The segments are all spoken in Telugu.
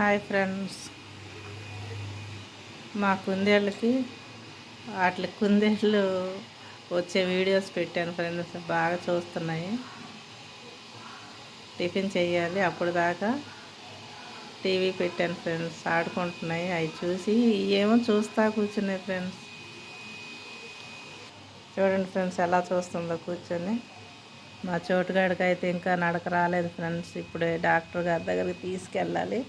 Hi friends. మా కుందేళ్ళకి వాటి కుందేళ్ళు వచ్చే వీడియోస్ పెట్టాను ఫ్రెండ్స్. బాగా చూస్తున్నాయి. టిఫిన్ చేయాలి అప్పుడు దాకా టీవీ పెట్టాను ఫ్రెండ్స్. ఆడుకుంటున్నాయి. అవి చూసి ఏమో చూస్తా కూర్చున్నాయి ఫ్రెండ్స్. చూడండి ఫ్రెండ్స్ ఎలా చూస్తుందో కూర్చొని. మా చోటుగాడికి అయితే ఇంకా నడక రాలేదు ఫ్రెండ్స్. ఇప్పుడే డాక్టర్ గారి దగ్గరికి తీసుకెళ్ళాలి.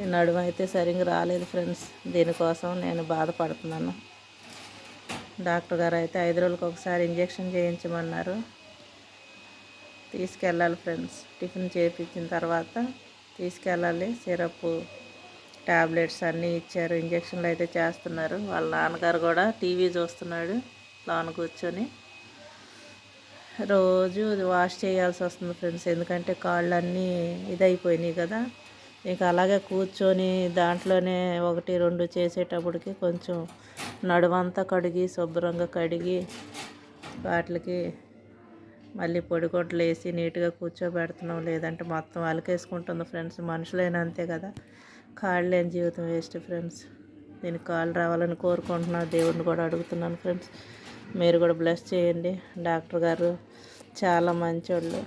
ఈ నడుము అయితే సరిగ్గా రాలేదు ఫ్రెండ్స్. దీనికోసం నేను బాధపడుతున్నాను. డాక్టర్ గారు అయితే ఐదు రోజులకు ఒకసారి ఇంజెక్షన్ చేయించమన్నారు. తీసుకెళ్ళాలి ఫ్రెండ్స్. టిఫిన్ చేయించిన తర్వాత తీసుకెళ్ళాలి. సిరప్ ట్యాబ్లెట్స్ అన్నీ ఇచ్చారు. ఇంజక్షన్లు అయితే చేస్తున్నారు. వాళ్ళ నాన్నగారు కూడా టీవీ చూస్తున్నాడు. లోన కూర్చొని రోజు వాష్ చేయాల్సి వస్తుంది ఫ్రెండ్స్. ఎందుకంటే కాళ్ళు అన్నీ ఇదైపోయినాయి కదా. ఇక అలాగే కూర్చొని దాంట్లోనే ఒకటి రెండు చేసేటప్పటికి కొంచెం నడువంతా కడిగి శుభ్రంగా కడిగి వాటికి మళ్ళీ పొడి కొట్లు వేసి నీట్గా కూర్చోబెడుతున్నాం. లేదంటే మొత్తం అలకేసుకుంటుంది ఫ్రెండ్స్. మనుషులైన అంతే కదా. కాళ్ళు లేని జీవితం వేస్ట్ ఫ్రెండ్స్. దీనికి కాళ్ళు రావాలని కోరుకుంటున్నాను. దేవుడిని కూడా అడుగుతున్నాను ఫ్రెండ్స్. మీరు కూడా బ్లెస్ చేయండి. డాక్టర్ గారు చాలా మంచోళ్ళు.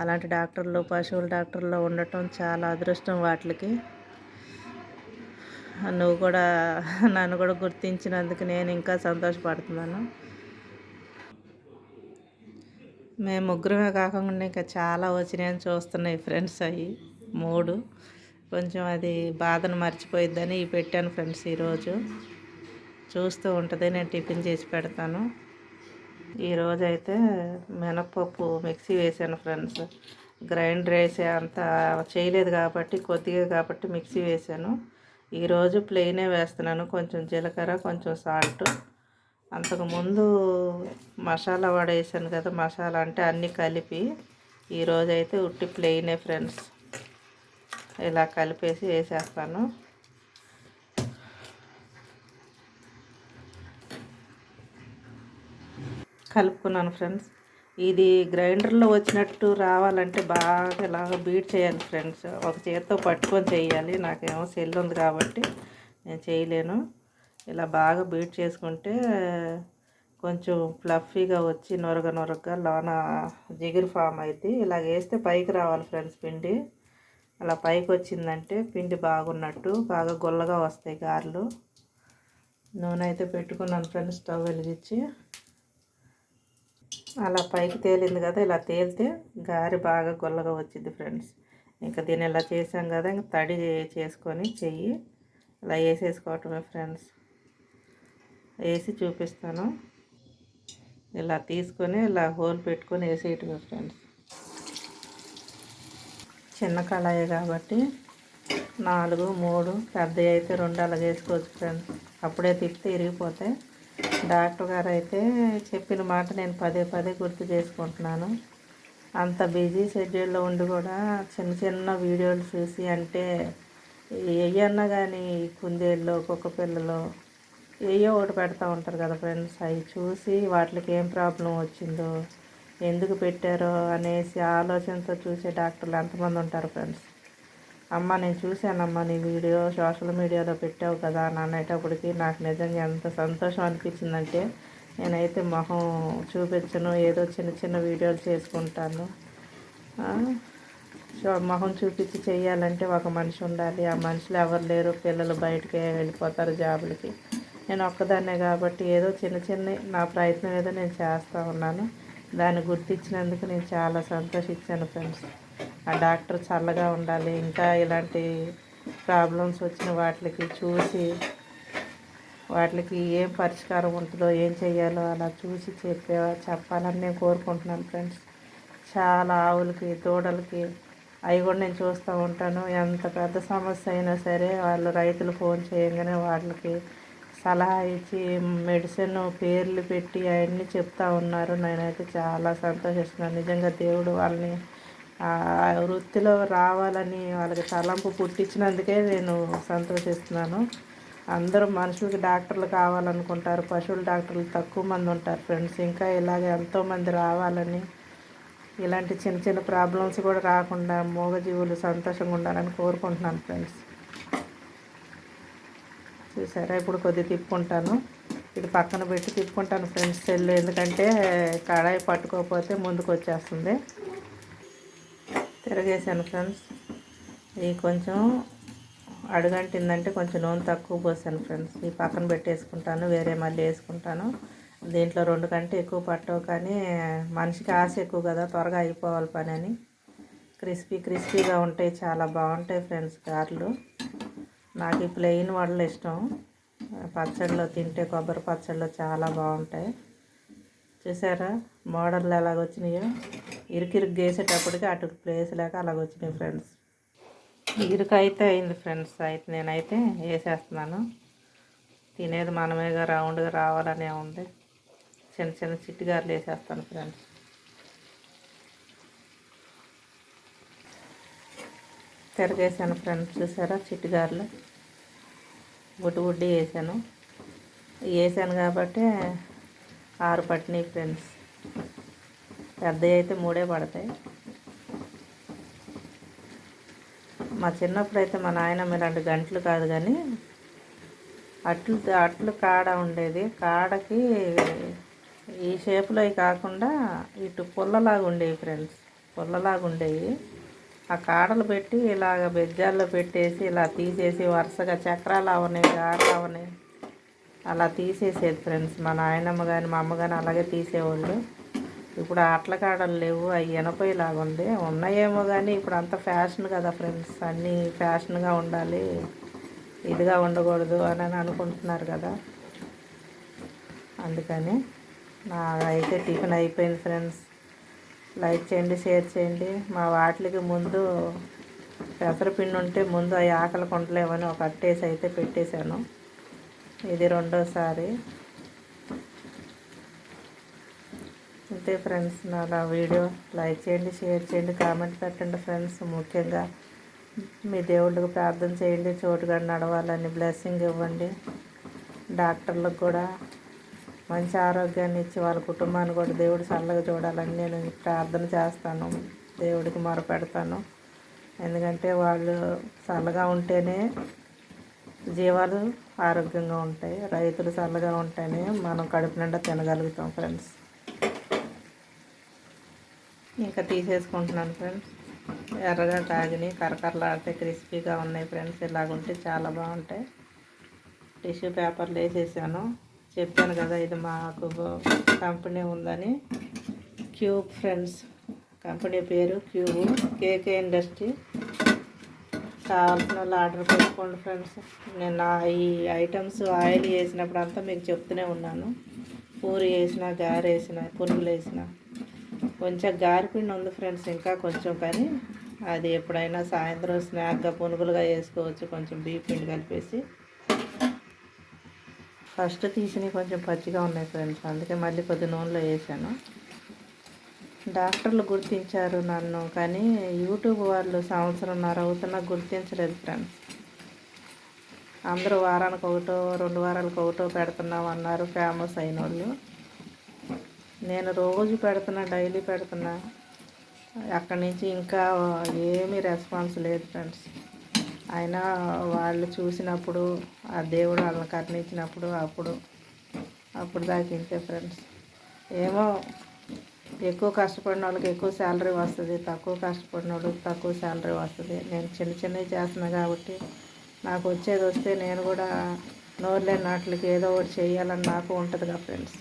అలాంటి డాక్టర్లు పశువుల డాక్టర్లు ఉండటం చాలా అదృష్టం వాటికి. నువ్వు కూడా నన్ను కూడా గుర్తించినందుకు నేను ఇంకా సంతోషపడుతున్నాను. మేము ముగ్గురమే కాకుండా ఇంకా చాలా వచ్చినాయని చూస్తున్నాయి ఫ్రెండ్స్ అవి మూడు. కొంచెం అది బాధను మర్చిపోయిద్దని పెట్టాను ఫ్రెండ్స్ ఈరోజు. చూస్తూ ఉంటుంది నేను టిఫిన్ చేసి పెడతాను. ఈరోజు అయితే మినప్పప్పు మిక్సీ వేసాను ఫ్రెండ్స్. గ్రైండర్ వేసే అంత చేయలేదు కాబట్టి కొద్దిగా కాబట్టి మిక్సీ వేసాను. ఈరోజు ప్లెయినే వేస్తున్నాను. కొంచెం జీలకర్ర కొంచెం సాల్ట్. అంతకుముందు మసాలా వేసాను కదా మసాలా అంటే అన్నీ కలిపి ఈరోజు అయితే ఉట్టి ప్లెయినే ఫ్రెండ్స్. ఇలా కలిపేసి వేసేస్తాను. కలుపుకున్నాను ఫ్రెండ్స్. ఇది గ్రైండర్లో వచ్చినట్టు రావాలంటే బాగా ఇలాగ బీట్ చేయాలి ఫ్రెండ్స్. ఒక చేత్తో పట్టుకొని చేయాలి. నాకేమో సెల్ ఉంది కాబట్టి నేను చేయలేను. ఇలా బాగా బీట్ చేసుకుంటే కొంచెం ఫ్లఫీగా వచ్చి నొరగ నొరగగా లోన జిగురు ఫామ్ అయితే ఇలా వేస్తే పైకి రావాలి ఫ్రెండ్స్ పిండి. అలా పైకి వచ్చిందంటే పిండి బాగున్నట్టు బాగా గొల్లగా వస్తాయి గారెలు. నూనె అయితే పెట్టుకున్నాను ఫ్రెండ్స్ స్టవ్ వెలిగించి. అలా పైకి తేలింది కదా ఇలా తేలితే గారి బాగా గొల్లగా వచ్చింది ఫ్రెండ్స్. ఇంకా దీన్ని ఇలా చేసాం కదా ఇంకా తడి చేసుకొని చెయ్యి ఇలా వేసేసుకోవటమే ఫ్రెండ్స్. వేసి చూపిస్తాను. ఇలా తీసుకొని ఇలా హోల్ పెట్టుకొని వేసేయటమే ఫ్రెండ్స్. చిన్న కళాయి కాబట్టి నాలుగు మూడు పెద్దవి అయితే రెండు అలా చేసుకోవచ్చు ఫ్రెండ్స్. అప్పుడే తిప్పితే ఇరిగిపోతాయి డాక్టర్ గారు అయితే చెప్పిన మాట నేను పదే పదే గుర్తు చేసుకుంటున్నాను. అంత బిజీ షెడ్యూల్లో ఉండి కూడా చిన్న చిన్న వీడియోలు చూసి అంటే ఏయన్నా కానీ కుందేళ్ళు కుక్క పిల్లలు ఏయో ఒకటి పెడతా ఉంటారు కదా ఫ్రెండ్స్. అవి చూసి వాటికి ఏం ప్రాబ్లం వచ్చిందో ఎందుకు పెట్టారో అనేసి ఆలోచనతో చూసే డాక్టర్లు ఎంతమంది ఉంటారు ఫ్రెండ్స్. అమ్మ నేను చూశానమ్మా నీ వీడియో. సోషల్ మీడియాలో పెట్టావు కదా అని అనేటప్పటికి నాకు నిజంగా ఎంత సంతోషం అనిపించిందంటే నేనైతే మొహం చూపించను ఏదో చిన్న చిన్న వీడియోలు చేసుకుంటాను. మొహం చూపించి చేయాలంటే ఒక మనిషి ఉండాలి. ఆ మనుషులు ఎవరు లేరు పిల్లలు బయటకే వెళ్ళిపోతారు జాబులకి. నేను ఒక్కదాన్నే కాబట్టి ఏదో చిన్న చిన్న నా ప్రయత్నం ఏదో నేను చేస్తూ ఉన్నాను. దాన్ని గుర్తించినందుకు నేను చాలా సంతోషించాను ఫ్రెండ్స్. ఆ డాక్టర్ చల్లగా ఉండాలి ఇంకా ఇలాంటి ప్రాబ్లమ్స్ వచ్చిన వాటికి చూసి వాటికి ఏం పరిష్కారం ఉంటుందో ఏం చేయాలో అలా చూసి చెప్పే చెప్పాలని నేను కోరుకుంటున్నాను ఫ్రెండ్స్. చాలా ఆవులకి దూడలకి అవి కూడా నేను చూస్తూ ఉంటాను. ఎంత పెద్ద సమస్య అయినా సరే వాళ్ళు రైతులు ఫోన్ చేయగానే వాళ్ళకి సలహా ఇచ్చి మెడిసిన్ పేర్లు పెట్టి అవన్నీ చెప్తా ఉన్నారు. నేనైతే చాలా సంతోషిస్తున్నాను. నిజంగా దేవుడు వాళ్ళని వృత్తిలో రావాలని వాళ్ళకి తలంపు పుట్టించినందుకే నేను సంతోషిస్తున్నాను. అందరూ మనుషులకి డాక్టర్లు కావాలనుకుంటారు పశువుల డాక్టర్లు తక్కువ మంది ఉంటారు ఫ్రెండ్స్. ఇంకా ఇలాగే ఎంతోమంది రావాలని ఇలాంటి చిన్న చిన్న ప్రాబ్లమ్స్ కూడా రాకుండా మూగజీవులు సంతోషంగా ఉండాలని కోరుకుంటున్నాను ఫ్రెండ్స్. చూసారా? ఇప్పుడు కొద్దిగా తిప్పుకుంటాను. ఇది పక్కన పెట్టి తిప్పుకుంటాను ఫ్రెండ్స్ సెల్ ఎందుకంటే కడాయి పట్టుకోకపోతే ముందుకు వచ్చేస్తుంది. తిరగేసాను ఫ్రెండ్స్. ఇది కొంచెం అడుగంటిందంటే కొంచెం నూనె తక్కువ పోసాను ఫ్రెండ్స్. ఈ పక్కన పెట్టేసుకుంటాను వేరే మళ్ళీ వేసుకుంటాను. దీంట్లో రెండు కంటే ఎక్కువ పట్టవు కానీ మనిషికి ఆశ ఎక్కువ కదా త్వరగా అయిపోవాలి పని అని. క్రిస్పీ క్రిస్పీగా ఉంటాయి చాలా బాగుంటాయి ఫ్రెండ్స్ గారెలు. నాకు ఈ ప్లెయిన్ వడలు ఇష్టం. పచ్చడిలో తింటే కొబ్బరి పచ్చడిలో చాలా బాగుంటాయి. చూసారా? మోడర్లు ఎలాగొచ్చినాయో? ఇరుకిరుకు వేసేటప్పటికి అటు ప్లేస్ లేక అలాగొచ్చినాయి ఫ్రెండ్స్ ఇరుకు అయితే అయింది ఫ్రెండ్స్ అయితే నేనైతే వేసేస్తున్నాను. తినేది మనమేగా రౌండ్గా రావాలనే ఉంది. చిన్న చిన్న చిట్టుగారులు వేసేస్తాను ఫ్రెండ్స్ తిరగేసాను ఫ్రెండ్స్ చూసారా? చిట్టుగారులు. బుడ్డి బుడ్డి వేసాను. వేసాను కాబట్టి ఆరు పట్టినాయి ఫ్రెండ్స్ పెద్దవి అయితే మూడే పడతాయి. మా చిన్నప్పుడు అయితే మా నాయనమ్మ ఇలాంటి గంటలు కాదు కానీ అట్లు అట్లు కాడ ఉండేది. కాడకి ఈ షేప్లో కాకుండా ఇటు పుల్లలాగా ఉండేవి ఫ్రెండ్స్ పుల్లలాగా ఉండేవి. ఆ కాడలు పెట్టి ఇలాగ బెజ్జాల్లో పెట్టేసి ఇలా తీసేసి వరుసగా చక్రాలు అవనాయి గారెలు అవనాయి అలా తీసేసేది ఫ్రెండ్స్. మా నాయనమ్మ కానీ మా అమ్మ కానీ అలాగే తీసేవాళ్ళు. ఇప్పుడు అట్ల కాడలు లేవు అవి ఎనపోయేలాగా ఉంది. ఉన్నాయేమో కానీ ఇప్పుడు అంత ఫ్యాషన్ కదా ఫ్రెండ్స్. అన్నీ ఫ్యాషన్గా ఉండాలి ఇదిగా ఉండకూడదు అని అనుకుంటున్నారు కదా. అందుకని నా అయితే టిఫిన్ అయిపోయింది ఫ్రెండ్స్. లైక్ చేయండి షేర్ చేయండి. మా వాటికి ముందు పెసరపిండి ఉంటే ముందు అవి ఆకలి కొంటలేమని ఒక అట్టేసి అయితే పెట్టేశాను. ఇది రెండోసారి. అంతే ఫ్రెండ్స్ నా వీడియో లైక్ చేయండి షేర్ చేయండి కామెంట్ పెట్టండి ఫ్రెండ్స్. ముఖ్యంగా మీ దేవుళ్ళకి ప్రార్థన చేయండి చోటుగా నడవాలని బ్లెస్సింగ్ ఇవ్వండి. డాక్టర్లకు కూడా మంచి ఆరోగ్యాన్ని ఇచ్చి వాళ్ళ కుటుంబాన్ని కూడా దేవుడు చల్లగా చూడాలని నేను ప్రార్థన చేస్తాను. దేవుడికి మొరపెడతాను. ఎందుకంటే వాళ్ళు చల్లగా ఉంటేనే జీవాలు ఆరోగ్యంగా ఉంటాయి రైతులు చల్లగా ఉంటేనే మనం కడుపు నిండా తినగలుగుతాం ఫ్రెండ్స్. ఇంకా తీసేసుకుంటున్నాను ఫ్రెండ్స్. ఎర్రగా తాగిని కరకరలాడితే క్రిస్పీగా ఉన్నాయి ఫ్రెండ్స్. ఇలాగుంటే చాలా బాగుంటాయి. టిష్యూ పేపర్లు వేసేసాను చెప్పాను కదా ఇది మాకు కంపెనీ ఉందని. క్యూబ్ ఫ్రెండ్స్ కంపెనీ పేరు క్యూబ్ కేకే ఇండస్ట్రీ. కావాల్సిన వాళ్ళు ఆర్డర్ పెట్టుకోండి ఫ్రెండ్స్. నేను ఈ ఐటమ్స్ ఆయిల్ వేసినప్పుడు అంతా మీకు చెప్తూనే ఉన్నాను. పూరి వేసిన గారె వేసిన పునుగులు వేసిన. కొంచెం గారిపిండి ఉంది ఫ్రెండ్స్ ఇంకా కొంచెం కానీ అది ఎప్పుడైనా సాయంత్రం స్నాక్గా పునుగులుగా వేసుకోవచ్చు. కొంచెం బీపిండి కలిపేసి. ఫస్ట్ తీసినవి కొంచెం పచ్చిగా ఉన్నాయి ఫ్రెండ్స్. అందుకే మళ్ళీ కొద్ది నూనెలో వేసాను. డాక్టర్లు గుర్తించారు నన్ను కానీ యూట్యూబ్ వాళ్ళు సంవత్సరంన్నర అవుతున్నా గుర్తించలేదు ఫ్రెండ్స్. అందరూ వారానికి ఒకటో రెండు వారాలకు ఒకటో పెడుతున్నాం అన్నారు ఫేమస్ అయిన వాళ్ళు నేను రోజు పెడుతున్నా డైలీ పెడుతున్నా. అక్కడి నుంచి ఇంకా ఏమీ రెస్పాన్స్ లేదు ఫ్రెండ్స్. అయినా వాళ్ళు చూసినప్పుడు ఆ దేవుడు వాళ్ళని కరుణించినప్పుడు అప్పుడు అప్పుడు దాకా ఇంతే ఫ్రెండ్స్. ఏమో ఎక్కువ కష్టపడిన వాళ్ళకి ఎక్కువ శాలరీ వస్తుంది తక్కువ కష్టపడిన వాళ్ళకి తక్కువ శాలరీ వస్తుంది. నేను చిన్న చిన్నవి చేస్తున్నా కాబట్టి నాకు వచ్చేది వస్తే నేను కూడా నోరులేని నాట్లకి ఏదో ఒకటి చేయాలని నాకు ఉంటుంది కదా ఫ్రెండ్స్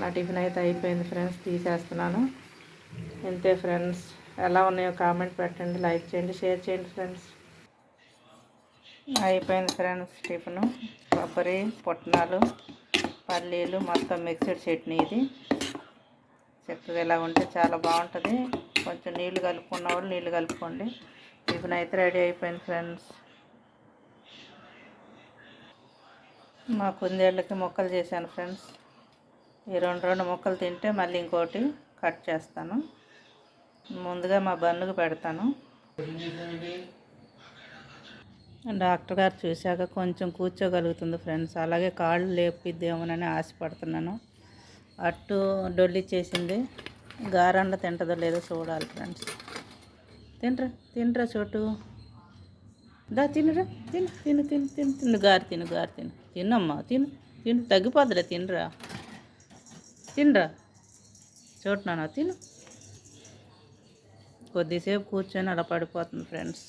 నా టిఫిన్ అయితే అయిపోయింది ఫ్రెండ్స్ తీసేస్తున్నాను. ఇంతే ఫ్రెండ్స్ ఎలా ఉన్నాయో కామెంట్ పెట్టండి లైక్ చేయండి షేర్ చేయండి ఫ్రెండ్స్ అయిపోయింది ఫ్రెండ్స్ టిఫిన్ కొబ్బరి పుట్నాలు. పల్లీలు మొత్తం మిక్స్డ్ చట్నీ ఇది. చక్కగా ఇలా ఉంటే చాలా బాగుంటుంది. కొంచెం నీళ్ళు కలుపుకున్న వాళ్ళు నీళ్ళు కలుపుకోండి. టిఫిన్ అయితే రెడీ అయిపోయింది ఫ్రెండ్స్. మా కుందేళ్ళకి మొక్కలు చేశాను ఫ్రెండ్స్. ఈ రెండు రెండు ముక్కలు తింటే మళ్ళీ ఇంకోటి కట్ చేస్తాను. ముందుగా మా బన్నుకు పెడతాను. డాక్టర్ గారు చూశాక కొంచెం కూర్చోగలుగుతుంది ఫ్రెండ్స్. అలాగే కాళ్ళు లేపిద్దేమోనని ఆశపడుతున్నాను. అట్టు డొల్లిచ్చేసింది గారండ తింటుందో లేదో చూడాలి ఫ్రెండ్స్. తినరా తినరా చోటు? దా తినురా తిను తిను తిను తిను తిను. గారు తిను గారు తిను. తినమ్మా తిను తిను. తగ్గిపోద్దురా తినరా. తినరా. చోటు నాన్న తిను. కొద్దిసేపు కూర్చొని అలా పడిపోతుంది ఫ్రెండ్స్.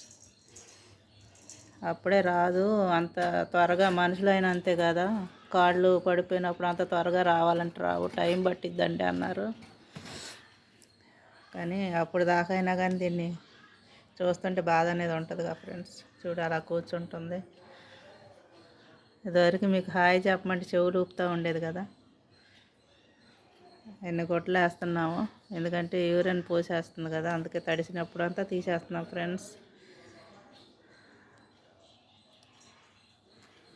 అప్పుడే రాదు. అంత త్వరగా మనుషులైన అంతే కదా. కాళ్ళు పడిపోయినప్పుడు అంత త్వరగా రావాలంటే రావు. టైం పట్టిద్దండి అన్నారు. కానీ అప్పుడు దాకా అయినా కానీ దీన్ని చూస్తుంటే బాధ అనేది ఉంటుంది కదా ఫ్రెండ్స్. చూడు అలా కూర్చుంటుంది. ఇదివరకు మీకు హాయ్ చెప్పమంటే చెవులు ఊపుతూ ఉండేది కదా. ఎన్ని గొట్లు వేస్తున్నాము ఎందుకంటే యూరిన్ పోసేస్తుంది కదా. అందుకే తడిసినప్పుడు అంతా తీసేస్తున్నాం ఫ్రెండ్స్.